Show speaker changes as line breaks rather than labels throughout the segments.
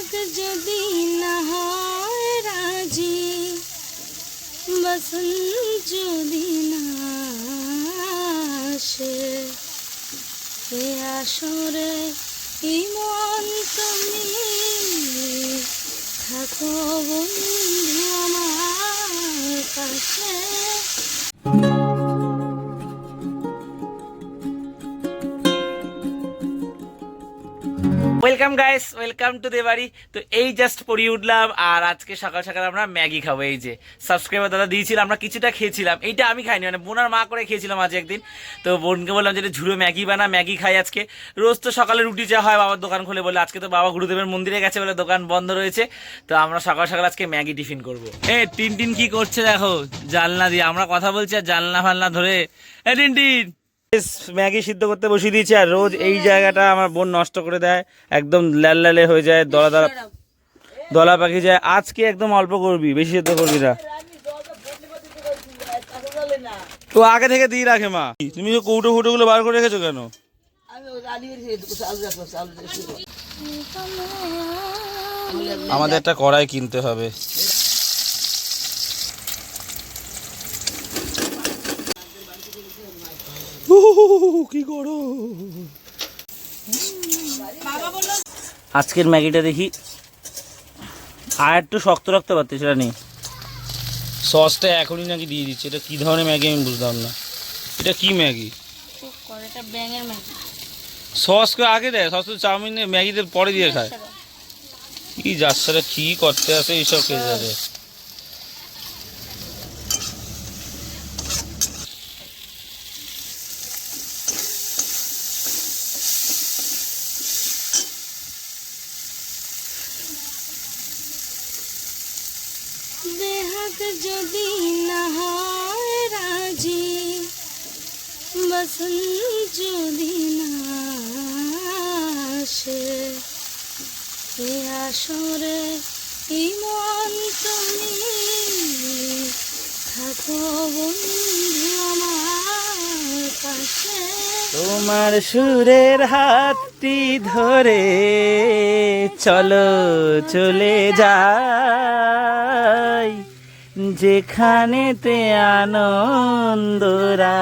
বেহাগ যদি না হয় রাজি বসন্ত যদি না আসে এ আসরে ইমন তুমি থাকো বন্ধু আমার কাছে
welcome guys welcome to the বাড়ি তো এই জাস্ট পড়িয়ে উঠলাম, আর আজকে সকাল সকাল আমরা ম্যাগি খাব, এই যে সাবস্ক্রাইবার দাদা দিয়েছিলাম আমরা কিছুটা খেয়েছিলাম। এইটা আমি খাইনি মানে বোনার মা করে খেয়েছিলাম আজ একদিন। তো বোনকে বললাম যে ঝুড়ো ম্যাগি বানা, ম্যাগি খাই আজকে। রোজ তো সকালে রুটি চা হয়, বাবার দোকান খুলে বলে, আজকে তো বাবা গুরুদেবের মন্দিরে গেছে বলে দোকান বন্ধ রয়েছে। তো আমরা সকাল সকাল আজকে ম্যাগি টিফিন করব। এ টিন টিন কি করছে দেখো? জানলা দিয়ে, আমরা কথা বলছি আর জানলা ফালনা ধরে। এ টিন টিন ম্যাগি সিদ্ধ করতে বসিয়ে দিয়েছি আর রোজ এই জায়গাটা আমার বোন নষ্ট করে দেয়। একদম লাল লালে হয়ে যায় দলা দলা দলা পাখি যায়। আজকে একদম অল্প করবি বেশি সিদ্ধ করবি না। তো আগে থেকে দিয়ে রাখে মা। তুমি যে কৌটো ফুটো গুলো বার করে রেখেছো কেন? আমাদের একটা কড়াই কিনতে হবে। কি করো আজকের ম্যাগিটা দেখি। আর একটু শক্ত রাখতে পারতে সেটা নেই সসটা এখনই নাকি দিয়ে দিচ্ছে। এটা কি ধরনের ম্যাগি আমি বুঝলাম না। এটা কি ম্যাগি?
এটা ব্যাঙের
সস কে আগে দেয় সস তো চাউমিন ম্যাগিতে পরে দিয়ে খায়। কি যাচ্ছে রে, কি করতে আসে এইসব কে জানে
বেহাগ যদি না হয় রাজি বসন্ত যদি আসে, এ আসরে ইমন তুমি থাকো বন্ধু আমার কাছে
তোমার সুরের হাতটি ধরে চলো চলে যাই, যেখানেতে আনন্দরা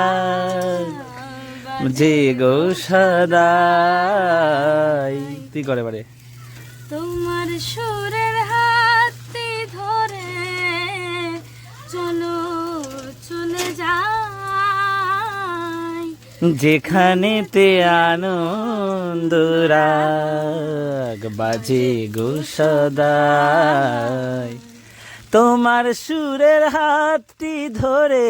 যে গো সদাই তুই করে পারে
তোমার সুরের হাতটি ধরে চলো চলে যাই।
যেখানে তে আনন্দ আনন্দরাগ বাজে গো সদাই। তোমার সুরের হাতটি ধরে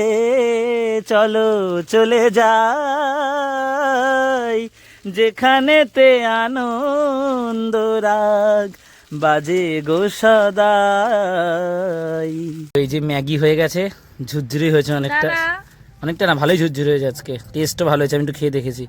চলো চলে যাই। যেখানেতে আনন্দরাগ বাজে গো সদাই। এই যে ম্যাগি হয়ে গেছে ঝুরঝুরি হয়েছে অনেকটা। অনেকটা না ভালোই ঝুরঝুরি হয়েছে আজকে। টেস্টও ভালো হয়েছে আমি একটু খেয়ে দেখেছি।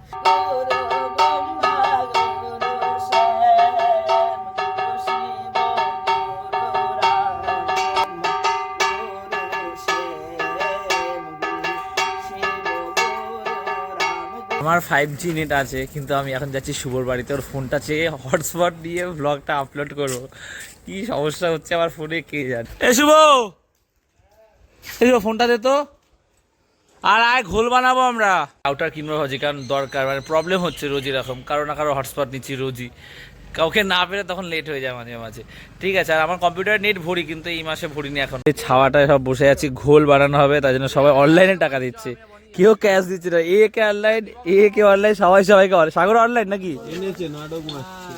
আমার ফাইভ জি নেট আছে কিন্তু আমি এখন যাচ্ছি শুভর বাড়িতে। ওর ফোনটা চেয়ে হটস্পট দিয়ে ব্লগটা আপলোড করব। কি সমস্যা হচ্ছে আমার ফোনে কে জানে? এ শুভ! এই ফোনটা দে তো। আর আয় ঘোল বানাবো আমরা। আউটার কিনবো ভাবছি কারণ দরকার। মানে প্রবলেম হচ্ছে রোজ এরকম। কারও না কারও হটস্পট নিচ্ছি রোজই। কাউকে না পেলে তখন লেট হয়ে যায় মাঝে মাঝে। ঠিক আছে আর আমার কম্পিউটার নেট ভরি কিন্তু এই মাসে ভরিনি এখন। এই ছাওয়াটায় সব বসে আছি ঘোল বানানো হবে তাই জন্য সবাই অনলাইনে টাকা দিচ্ছে। কেউ ক্যাশ দিচ্ছে না। এ কে অনলাইন এ কে অনলাইন সবাই সবাইকে online। সাগর অনলাইন নাকি?
এনেছে নাটক মারছে।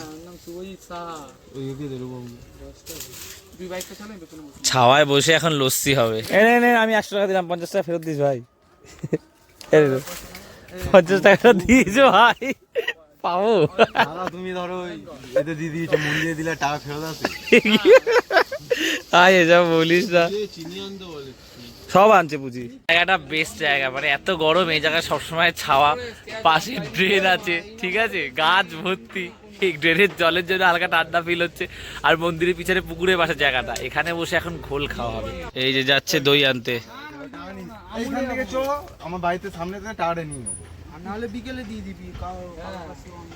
ছাওয়ায় বসে এখন লস্যি হবে। এনে এনে আমি একশো টাকা দিলাম পঞ্চাশ টাকা ফেরত দিস ভাই। পঞ্চাশ টাকা দিয়েছ ভাই। পাবো।
তুমি ধরো এতে দিয়ে দিয়েছ মন দিয়ে দিলে টাকা ফেরত আসে
আয় এসব বলিস না।
চিনি আনতে বলে।
সব আনছে বুঝি। জায়গাটা বেস্ট জায়গা মানে এত গরম এই জায়গায় সবসময় ছাওয়া পাশে ড্রেন আছে ঠিক আছে? গাছ ভর্তি এই ড্রেনের জলের জন্য হালকা ঠান্ডা ফিল হচ্ছে। আর মন্দিরের পিছনে পুকুরের পাশে জায়গাটা এখানে বসে এখন ঘোল খাওয়া হবে। এই যে যাচ্ছে দই আনতে।
এইখান থেকে চো আমার বাড়িতে সামনে থেকে টাকাটা নিয়ে নেব। নাহলে বিকেলে দিয়ে দিবি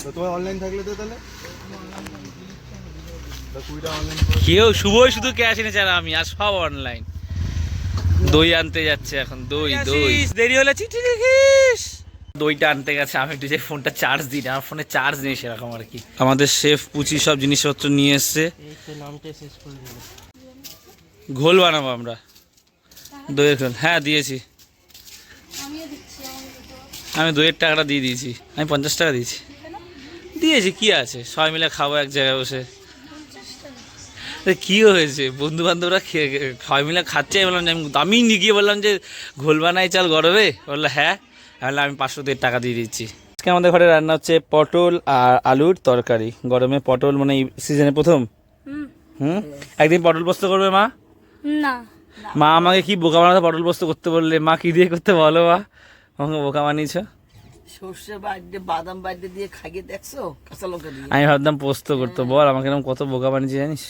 তো তোমার অনলাইন থাকলে তো তাহলে?
কেউ শুভই শুধু ক্যাশ এনেছে আর আমি আর সব অনলাইন দই আনতে যাচ্ছে এখন দই দই। দেরি হলে চিঠি লিখিস। দইটা আনতে গেছে আমি একটু যে ফোনটা চার্জ দিই না আমার ফোনে চার্জ নেই সেরকম আর কি। আমাদের শেফ পুচি সব জিনিসপত্র নিয়ে এসছে। ঘোল বানাবো আমরা। দইয়ের ঘোল হ্যাঁ দিয়েছি। আমি দইয়ের টাকাটা দিয়ে দিয়েছি আমি পঞ্চাশ টাকা দিয়েছি। দিয়েছি কি আছে? সবাই মিলে খাব এক জায়গায় বসে। কি হয়েছে? বন্ধু বান্ধবরা খেয়ে সবাই মিলে খাচ্ছে আমি বললাম যে আমি আমি নিয়ে গিয়ে বললাম যে ঘোল বানাই চাল গরমে বলল হ্যাঁ। তাহলে আমি পাঁচশো দেড় টাকা দিয়ে দিচ্ছি। আজকে আমাদের ঘরে রান্না হচ্ছে পটল আর আলুর তরকারি। গরমে পটল মানে এই সিজনে প্রথম?
হুম।
হুম? একদিন পটল পোস্ত করবে মা?
না।
মা আমাকে কি বোকা বানাতে পটল পোস্ত করতে বললে? মা কি দিয়ে করতে বলো মা? আমাকে বোকা বানিয়েছ?
সর্ষে বাড়িতে বাদাম বাড়িতে দিয়ে খাইয়ে দেখছ? কাঁচা লঙ্কা দিয়ে?
আমি ভাবতাম পোস্ত করতো। বল আমাকে এরকম কত বোকা বানিয়েছে জানিস?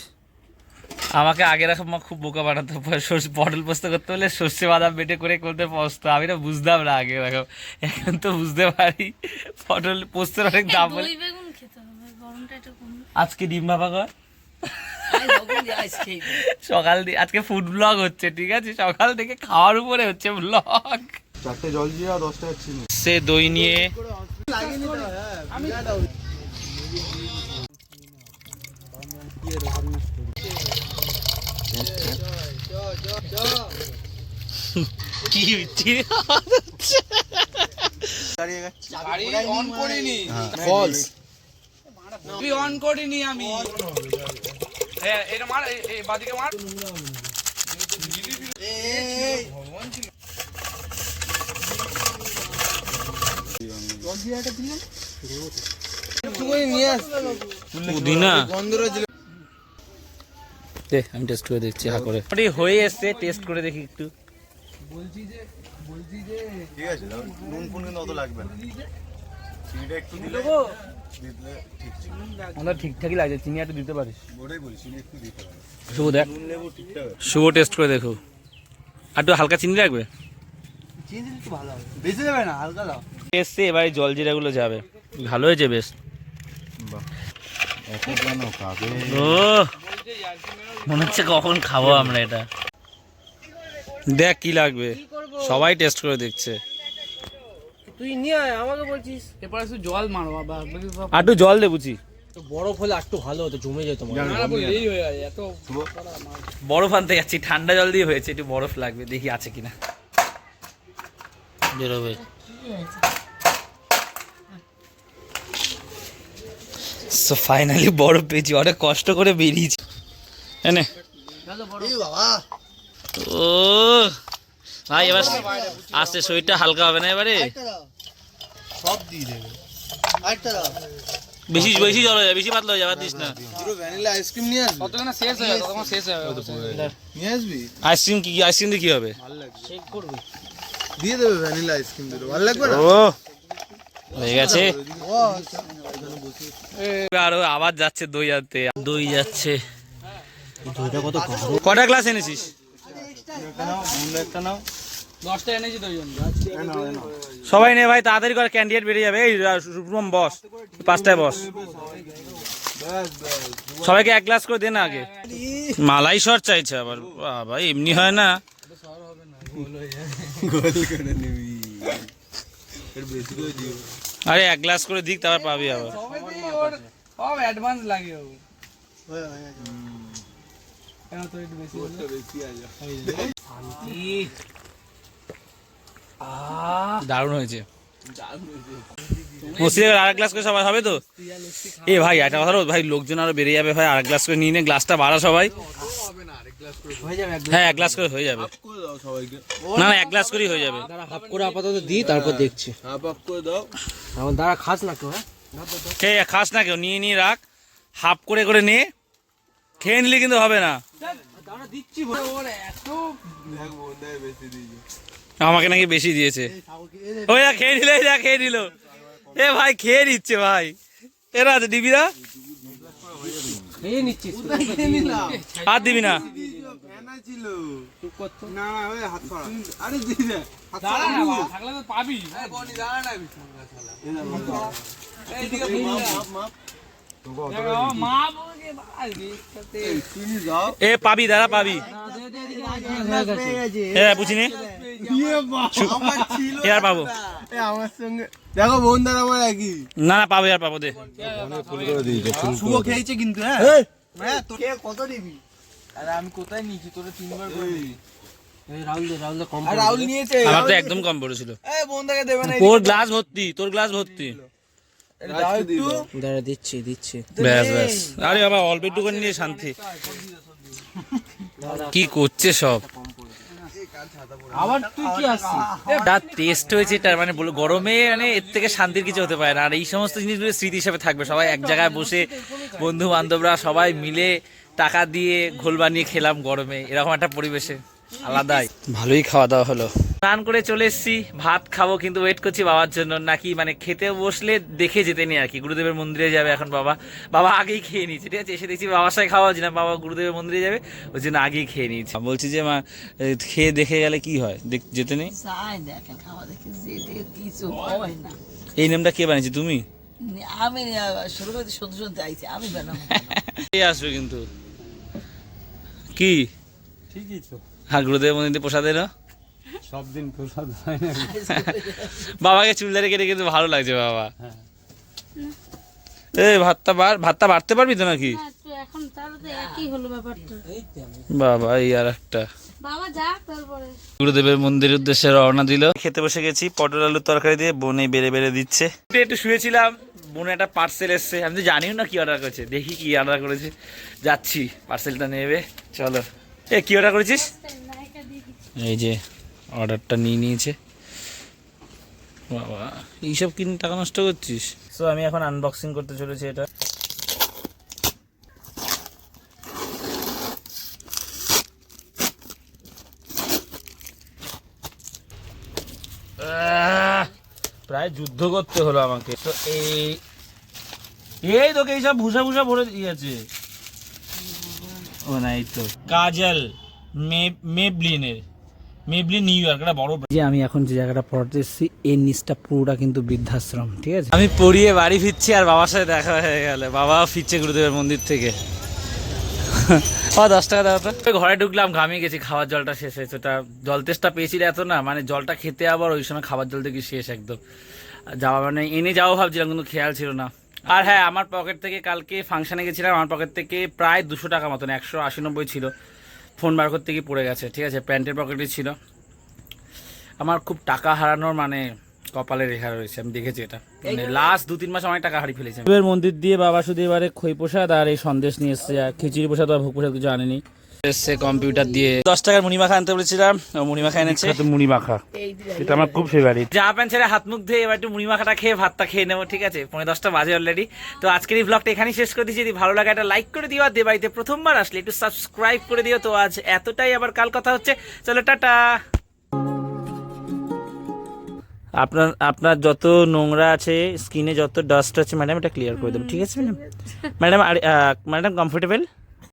আমাকে আগে রাখা মা খুব বোকা বানাতো। সর্ষে পটল পোস্ত করতে হলে সর্ষে বাদাম বেটে করে করতে পোস্ত। আমি না বুঝতাম না আগে এরকম। এখন তো বুঝতে পারি। পটল পোস্তের অনেক দাম বলে
দই বেগুন খেতে হবে। গরমটা একটু কম
আজকে ডিম ভাপা কর।
দিয়ে।
সকাল দিয়ে আজকে ফুড ব্লগ হচ্ছে ঠিক আছে? সকাল থেকে খাওয়ার উপরে হচ্ছে ব্লগ
চারটে জল দশ টাকা চিনি
সে দই নিয়ে কি
অন করিনি।
ফলস
অন করিনি আমি। এটা মার এ- এ বাদিকে মার।
পুদিনা দে আমি টেস্ট করে দেখছি হা করে। মোটামুটি হয়ে এসছে টেস্ট করে দেখি একটু।
ঠিক আছে। নুন ফুন কিন্তু অত লাগবে না। চিনিটা একটু দিলে দিলে
আমাদের ঠিকঠাকই লাগছে চিনি একটু দিতে পারিস।
ওটাই বলি চিনি একটু দিতে হবে।
শুভ দেখ। টেস্ট করে দেখো। আর একটু হালকা চিনি
বেশি যাবে না হালকা দাও।
এসছে এবারে জল জিরাগুলো যাবে। ভালো হয়েছে বেশ। ও মনে হচ্ছে কখন খাব আমরা এটা। দেখ কি লাগবে। সবাই টেস্ট করে দেখছে।
তুই নিয়ে আয় আমাকে বলছিস।
এরপর একটু জল মারো বাবা।
একটু জল দে বুঝি।
বরফ হলে একটু ভালো হতো জমে যেত
এই হয়ে যায় এত
বরফ আনতে যাচ্ছি ঠান্ডা জল দিয়ে হয়েছে একটু বরফ লাগবে দেখি আছে কিনা। বেরোবে। সো ফাইনালি বরফ পেয়েছি। অনেক কষ্ট করে বেরিয়েছি। এনে ও ভাই এবার আস্তে শরীরটা হালকা হবে না এবারে?
সব দিয়ে দেবে।
বেশি বেশি জল হয়ে যাবে বেশি পাতলা হয়ে যাবে দিস না।
পুরো ভ্যানিলা আইসক্রিম নিয়ে আসবি?
কতক্ষণ শেষ হয়ে যাবে তখন শেষ হয়ে যাবে
নিয়ে আসবি?
আইসক্রিম কি আইসক্রিম দিয়ে কি হবে?
ভালো লাগবে দিয়ে দেবে ভ্যানিলা আইসক্রিম দিলে ভালো লাগবে না?
ও। হয়ে গেছে। আরও আবার যাচ্ছে দই আনতে। দই যাচ্ছে। কটা গ্লাস এনেছিস। সবাই নে ভাই তাড়াতাড়ি করে ক্যান্ডিডেট বেরিয়ে যাবে। এই রুম বস পাঁচটায় বস। সবাইকে এক গ্লাস করে দে না আগে। মালাই সর চাইছে আবার। বাবা এমনি হয় না।
গোল করে নিবি। এর বেশি করে দিও।
আরে এক গ্লাস করে দিক তারপর পাবি আবার।
সব অ্যাডভান্স লাগে ও
দারুণ হয়েছে। মুসিদের আর এক গ্লাস করে সবাই হবে তো? এ ভাই একটা কথা ভাই লোকজন আরও বেরিয়ে যাবে ভাই আর এক গ্লাস করে নিয়ে নে গ্লাসটা বাড়া সবাই। হ্যাঁ এক গ্লাস করে হয়ে যাবে।
করে দাও সবাইকে।
না না এক গ্লাস করেই হয়ে যাবে।
হাফ করে আপাতত দিই তারপর দেখছি।
হাফ হাফ করে দাও।
আমার দ্বারা খাস না কেউ হ্যাঁ?
কে খাস না কেউ নিয়ে নিয়ে রাখ। হাফ করে করে নে। খেয়ে নিলে কিন্তু হবে না।
দাঁড়া দিচ্ছি
ওর এত
দেখ বোধহয় বেশি দিয়েছে।
আমাকে নাকি বেশি দিয়েছে। ওই খেয়ে নিলে যা খেয়ে নিল। এ ভাই খেয়ে নিচ্ছে ভাই। এরা আছে দিবিরা
খেয়ে নিচ্ছিস।
আর দিবি না?
ফ্যানা ছিল না না ওই হাত ছড়া আরে দি হাত
দাঁড়া না বাবা, থাকলে তো পাবি।
মাপ মাপ।
মা বউকে বাড়ি সাথে
তুমি যাও
এ পাবি দাদা পাবি। এ বুঝিনি
আমার ছিল
এ আর পাবো।
এ আমার সঙ্গে। দেখো বন্ধুরা আমার একই।
না না পাবো আর পাবো দে।
শুভ খেয়েছে কিন্তু হ্যাঁ? হ্যাঁ তোকে কত দিবি
আরে আমি কোথায় নিয়েছি? তোরা তিনবার করে দিবি
আর রাহুল নিয়েছে।
আমার তো একদম কম পড়েছিল।
এ বন্ধুকে দেবে না
তোর গ্লাস ভর্তি তোর গ্লাস ভর্তি।
দাঁড়া দিচ্ছি দিচ্ছি।
ব্যাস ব্যাস। আরে বাবা অল্প একটু করে নিয়ে শান্তি। কি করছে সব?
আবার তুই কি আসছিস?
টেস্ট হয়েছে তার মানে বলো গরমে মানে এর থেকে শান্তির কিছু হতে পারে না। আর এই সমস্ত জিনিসগুলো স্মৃতি হিসাবে থাকবে। সবাই এক জায়গায় বসে বন্ধু বান্ধবরা সবাই মিলে টাকা দিয়ে ঘোল বানিয়ে খেলাম গরমে। এরকম একটা পরিবেশে। আলাদাই। ভালোই খাওয়া দাওয়া হলো। স্নান করে চলে এসেছি ভাত খাব কিন্তু ওয়েট করছি বাবার জন্য। নাকি মানে খেতে বসলে দেখে যেতে নেই আর কি। গুরুদেবের মন্দিরে যাবে এখন বাবা। বাবা আগেই খেয়ে নিয়েছে। ঠিক আছে এসে দেখছি বাবার সাথে খাওয়া হচ্ছে না। বাবা গুরুদেবের মন্দিরে যাবে। ওই জন্য আগেই খেয়ে নিয়েছে। বলছি যে মা খেয়ে দেখে গেলে কি হয়? যেতে নেই?
চাই দেখেন খাওয়া দেখে যেতে কিছু হয় না।
এই নেমটা কে বানিয়েছে? তুমি?
আমি শুরু করতে সত্যি সত্যি আইছি। আমি বানাবো
আসবে কিন্তু? কি?
ঠিকই তো।
হ্যাঁ গুরুদেব মন্দির প্রসাদে না
সব দিন প্রসাদ হয় না।
বাবাকে চুলদারে কেটে কিন্তু ভালো লাগছে বাবা। এ ভাতটা বার ভাতটা বাড়তে পারবি তো নাকি?
হ্যাঁ, এখন তাহলে তো একই হলো ব্যাপারটা।
বাবা এই আর একটা।
বাবা যা তারপরে।
গুরুদেবের মন্দিরের উদ্দেশ্যে রওনা দিল। খেতে বসে গেছি পটল আলুর তরকারি দিয়ে বনে বেড়ে বেড়ে দিচ্ছে। একটু শুয়েছিলাম। বোনে একটা পার্সেল এসছে। আমি তো জানিও না কি অর্ডার করেছে। দেখি কি অর্ডার করেছে। যাচ্ছি পার্সেলটা নেবে। চলো। এ, কি অর্ডার করেছিস? এই যে অর্ডারটা নিয়ে নিয়েছে। বাবা, এইসব কিনে টাকা নষ্ট করছিস? তো আমি এখন আনবক্সিং করতে চলেছি এটা। প্রায় যুদ্ধ করতে হলো আমাকে। তো এই এই তোকে এইসব ভুষা ভুষা ভরে দিয়েছে ও না এই তো। কাজল মেবলিনের মেবলিন নিউ ইয়র্ক একটা বড় যে আমি এখন যে জায়গাটা পড়তে এসেছি এর নিচটা পুরোটা কিন্তু বৃদ্ধাশ্রম ঠিক আছে? আমি পড়িয়ে বাড়ি ফিরছি আর বাবার সাথে দেখা হয়ে গেল। বাবা ফিরছে গুরুদেবের মন্দির থেকে। ও, দশ টাকা দাও তো। ঘরে ঢুকলাম, ঘামিয়ে গেছি খাবার জলটা শেষ হয়েছে। ওটা জল তেষ্টা পেয়েছি এত না? মানে জলটা খেতে আবার ওই সময় খাবার জল থেকে শেষ একদম। যাওয়া মানে এনে যাওয়া ভাবছিলাম, কিন্তু খেয়াল ছিল না। আর হ্যাঁ আমার পকেট থেকে কালকে ফাংশনে গেছিলাম, আমার পকেট থেকে প্রায় দুশো টাকা মতন, একশো আশি নব্বই ছিল। ফোন বার করতে গিয়ে পড়ে গেছে, ঠিক আছে? প্যান্টের পকেটে ছিল। আমার খুব টাকা হারানোর মানে কপালে রেখা রয়েছে আমি দেখেছি এটা। মানে লাস্ট দু তিন মাস অনেক টাকা হারিয়ে ফেলেছি। শিবের মন্দির দিয়ে বাবা শুধু এবারে খই প্রসাদ আর এই সন্দেশ নিয়ে এসছে। আর খিচুড়ি প্রসাদ আর ভোগ প্রসাদ কিছু আনেনি। এসছে কম্পিউটার দিয়ে। দশ টাকার মুড়ি মাখা আনতে বলেছিলাম ও মুড়ি মাখা এনেছে মুড়ি মাখা এটা আমার খুব ফেভারিট যা প্যান্ট ছেড়ে হাত মুখ ধুয়ে এবার একটু মুড়ি মাখাটা খেয়ে ভাতটা খেয়ে নেব ঠিক আছে? পনেরো দশটা বাজে অলরেডি তো আজকের এই ব্লগটা এখানেই শেষ করে দিচ্ছি। যদি ভালো লাগে একটা লাইক করে দিও আর দেবাড়িতে প্রথমবার আসলে একটু সাবস্ক্রাইব করে দিও। তো আজ এতটাই। আবার কাল কথা হচ্ছে। চলো টাটা! আপনার আপনার যত নোংরা আছে স্কিনে যত ডাস্ট আছে ম্যাডাম এটা ক্লিয়ার করে দেবো ঠিক আছে ম্যাডাম ম্যাডাম আর ম্যাডাম কমফোর্টেবল